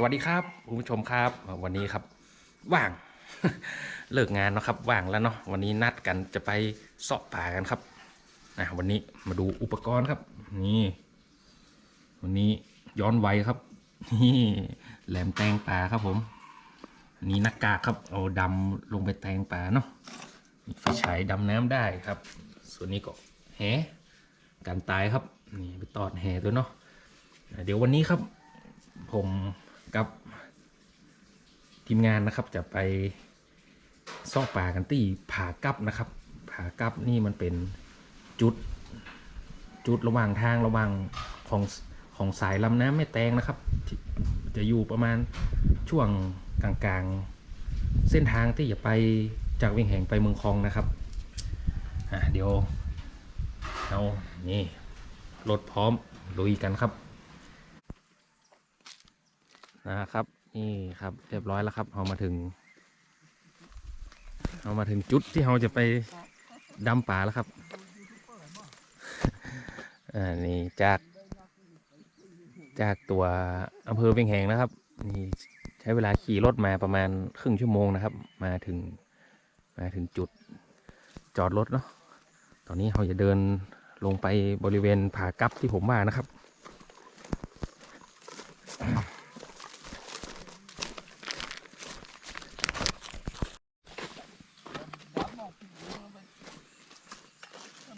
สวัสดีครับคุณผู้ชมครับ วันนี้ครับว่างเลิกงานเนาะครับว่างแล้วเนาะวันนี้นัดกันจะไปเสาะป่ากันครับนะวันนี้มาดูอุปกรณ์ครับ นี่ วันนี้ย้อนไวครับนี่แหลมแตงป่าครับผมนนี้หน้ากากครับเอาดำลงไปแตงป่าเนาะไฟฉายดำน้ำได้ครับ ส่วนนี้ก็แหการตายครับนี่ไปตอดแหตัวเนาะเดี๋ยววันนี้ครับ ผม กับทีมงานนะครับจะไปซอกป่ากันที่ผากับนะครับผากับนี่มันเป็นจุดจุดระหว่างทางระหว่างของของสายลำน้ำแม่แตงนะครับ จะอยู่ประมาณช่วงกลางๆ เส้นทางที่จะไปจากเวียงแหงไปเมืองคลองนะครับอะเดี๋ยวเอานี่รถพร้อมลุยกันครับ นะครับ นี่ครับเรียบร้อยแล้วครับเรามาถึงเรามาถึงจุดที่เราจะไปดำป่าแล้วครับอ่านี่จากจากตัวอำเภอเวียงแหงนะครับ นี่ใช้เวลาขี่รถมาประมาณครึ่งชั่วโมงนะครับ มาถึงมาถึงจุดจอดรถเนาะตอนนี้เราจะเดินลงไปบริเวณผากับที่ผมว่านะครับ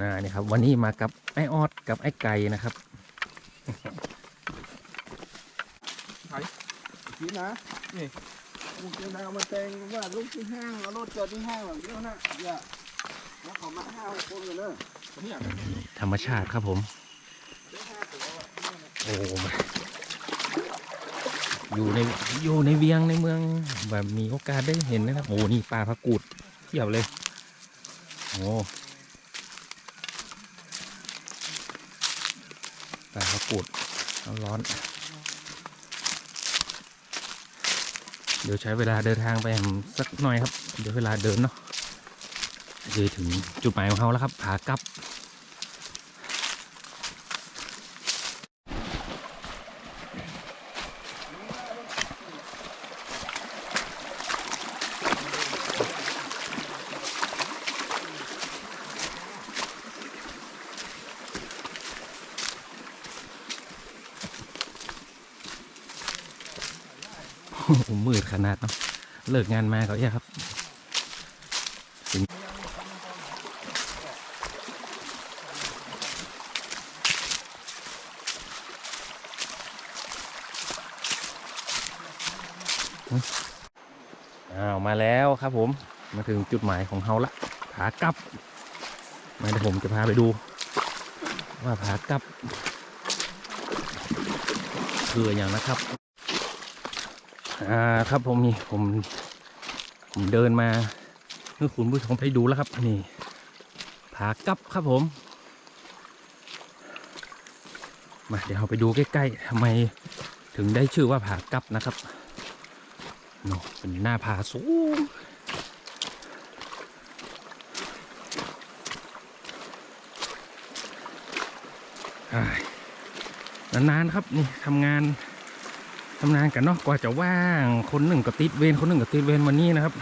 นะนี่ครับ วันนี้มากับไอออดกับไอไก่นะครับทีนะนี่ลูกจะเอามาแต่งว่าลูกที่ห้างเอารถจอดที่ห้างแบบนี้นะอย่าแล้วเขามาห้าหกคนเลยเนอะเนี่ยธรรมชาติครับผม โอ้มาอยู่ในอยู่ในเวียงในเมือง แบบมีโอกาสได้เห็นนะครับ โอ้นี่ปลาพักกูดเทียบเลย โอ้ ปลาพักกูดร้อน เดี๋ยวใช้เวลาเดินทางไปสักหน่อยครับ เดี๋ยวเวลาเดินเนาะจะถึงจุดหมายของเขาแล้วครับผากลับ มืดขนาดเนาะเลิกงานมาก็เอะครับอ้าวมาแล้วครับผมมาถึงจุดหมายของเฮาละผากลับมาเดี๋ยวผมจะพาไปดู ว่าผากลับคืออย่างนะครับ อ่าครับผมนี่ผมผมเดินมาเมื่อคุณผู้ชมไปดูแล้วครับนี่ผากับครับผมมาเดี๋ยวเราไปดูใกล้ๆทำไมถึงได้ชื่อว่าผากับนะครับเนาะเป็นหน้าผาสูงนานๆครับนี่ทำงาน ทำงานกันเนาะกว่าจะว่างคนหนึ่งก็ติดเวรคนหนึ่งก็ติดเวรวันนี้นะครับ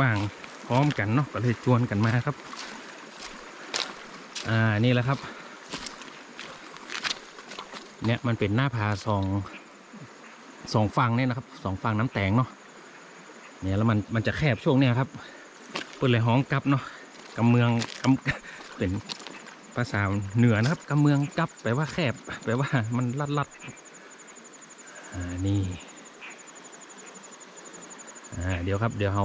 ว่างพร้อมกันเนาะก็เลยชวนกันมาครับ อ่านี่แหละครับ เนี่ยมันเป็นหน้าผาสองสองฝั่งเนี่ยนะครับสองฝั่งน้ำแตงเนาะเนี่ยแล้วมันมันจะแคบช่วงเนี้ยครับเปิดเลยห้องกับเนาะกำเมืองกำเป็นภาษาเหนือนะครับกำเมืองกับแปลว่าแคบแปลว่ามันลัดลัด อ่านี่อ่าเดี๋ยวครับเดี๋ยวเรา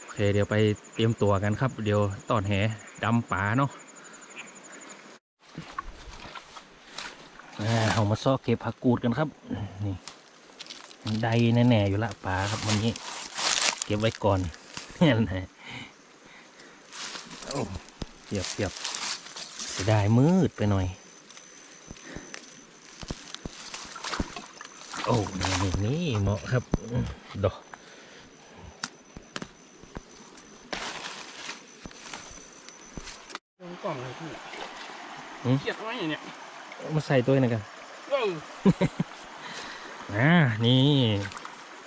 โอเคเดี๋ยวไปเตรียมตัวกันครับ เดี๋ยวตอนแหดำป่าเนาะอ่าเอามาซอกเก็บผักกูดกันครับนี่ได้แน่ๆอยู่ละป่าครับวันนี้ เก็บไว้ก่อนนี่แหละเสียบเสียบเสียดายมืดไปหน่อย โอ้นี่นี่นี่เหมาะครับดอกลงกล่องเลยพี่เกียดไว้อย่างเนี้ยมาใส่ตัวหนึงกันเอออ่านี่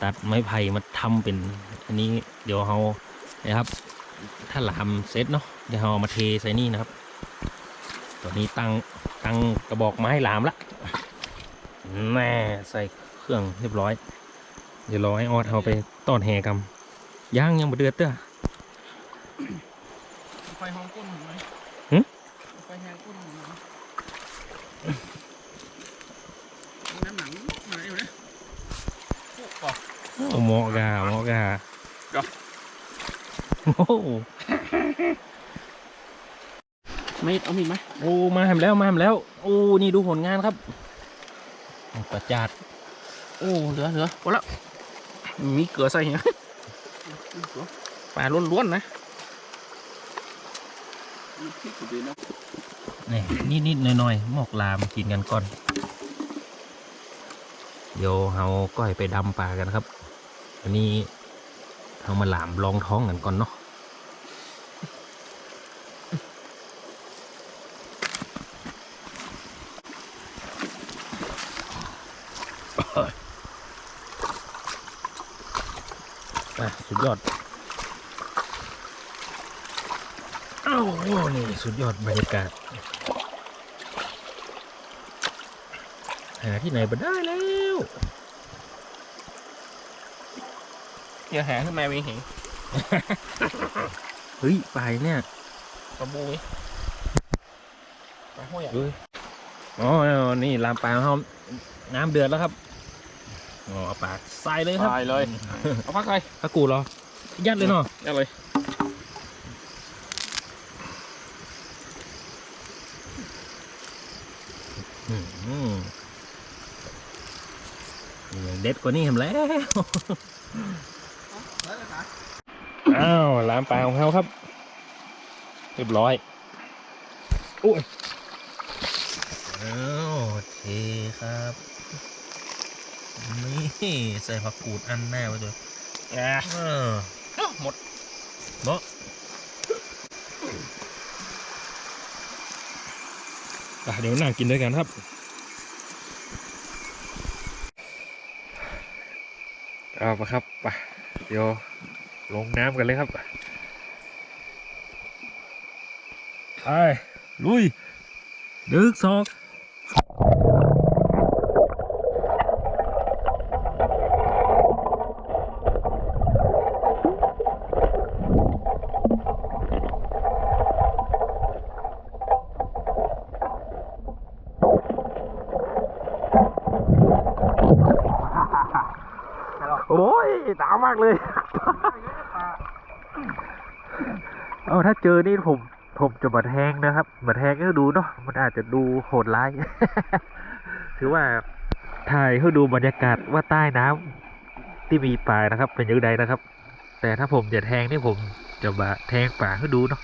ตัดไม้ไผ่มาทำเป็น อันนี้เดี๋ยวเรานะครับ ถ้าหลามเสร็จเนาะเดี๋ยวเราเอามาเทใส่นี่นะครับ ตอนนี้ตั้งตั้งกระบอกไม้หลามละแน่ใส่ เครื่องเรียบร้อย เดี๋ยวรอให้ออดเอาไปต้อนแห่กำย่างยังบ่เดือดเด้อไฟห้องก้นหน่อยหึไฟแห้งก้นหน่อยน้ำหนังมาอยู่นะพวกก่อโอ้หมอกาหมอกาก็โอ้โหไม่เอามีดไหมโอ้มาแหมแล้วมาแหมแล้ว โอ้นี่ดูผลงานครับประจัด โอ้เหลือเหลือหมดแล้วมีเกลือใส่เหรอปลาล้วนๆนะนี่นิดๆหน่อยๆหมอกลามกินกันก่อน เดี๋ยวเราก้อยไปดำปลากันครับ อันนี้เรามาหลามลองท้องกันก่อนเนาะอะสุดยอด อ้าวโอ้นี่สุดยอดบรรยากาศหาที่ไหนมาได้แล้วอย่าแหงขึ้นมาเองเห็นเฮ้ยไปเนี่ยปลาบูยปลาห้วยอะดูอ๋อ นี่ลามปลาของเขาน้ำเดือดแล้วครับอ๋อเอาปากใส่เลยครับตายเลย เอาพักใครตะกูเหรอ ยัดเลยเนาะเอาเลย อืมนี่ เด็ดกว่านี้เห็นแล้วอ้าวลามปลาของเขาครับ เรียบร้อยอุ้ยอ้าวเทครับนี่ใส่ผักกูดอันแน่ไว้ด้วยอะเออหมดเนาะอะเดี๋ยวนั่งกินด้วยกันครับ เอาปะครับไปเดี๋ยวลงน้ำกันเลยครับไปลุยดึกซอกโอ้ย หนาวมากเลยเอาถ้าเจอนี่ผม ผมจะมาแทงนะครับมาแทงให้ดูเนาะมันอาจจะดูโหดร้าย ถือว่าถ่ายให้ดูบรรยากาศว่าใต้น้ำที่มีปลานะครับ เป็นยังไงนะครับ แต่ถ้าผมจะแทงนี่ผมจะมาแทงปลาให้ดูเนาะ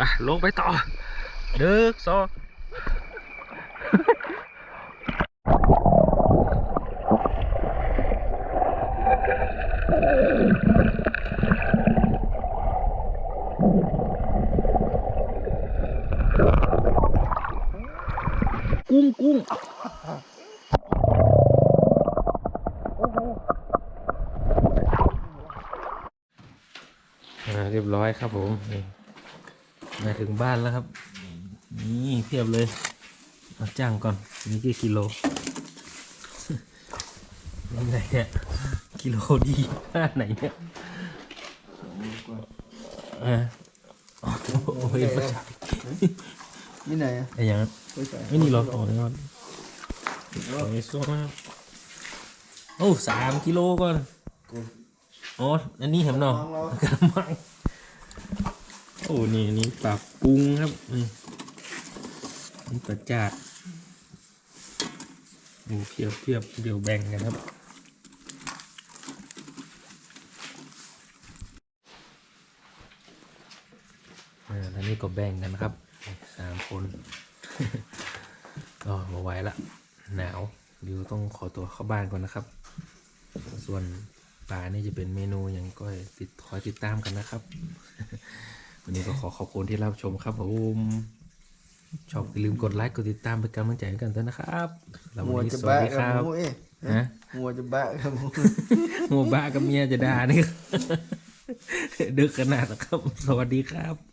อะลงไปต่อหนึ่งสอ กุ้งกุ้งเรียบร้อยครับผมมาถึงบ้านแล้วครับ นี่เพียบเลยเอาจ้างก่อน นี่กี่กิโลยังไงเนี่ย กิโลดีห้าไหนเนี่ยอ่าโอ้ยไม่ใช่นี่ไหนอะไอ้ยังนั้นไม่ใช่ไม่นี่หรอโอ้ยอนโอ้ยสวยมากโอ้สามกิโลก่อนโอ้อันนี้เห็นเนาะกระมังโอ้นี่นี่ปลาปุงครับนี่นี่ปลาจาดโอ้เพียบเพียบเดี๋ยวแบ่งกันครับ อ่าแล้วนี่ก็แบ่งกันครับสามคนก็มาไหวละ หนาวเดี๋ยวต้องขอตัวเข้าบ้านก่อนนะครับ ส่วนปลานี่จะเป็นเมนูอย่างก็ติดคอยติดตามกันนะครับ วันนี้ก็ขอขอบคุณที่รับชมครับผมชอบอย่าลืมกดไลค์กดติดตามเป็นกำลังใจให้กันด้วยนะครับแล้ววันนี้สวัสดีครับหมูเอ้ฮะหัวจะบ้าครับหัวบ้ากับเมียจะด่านี่ดึกขนาดนะครับ สวัสดีครับ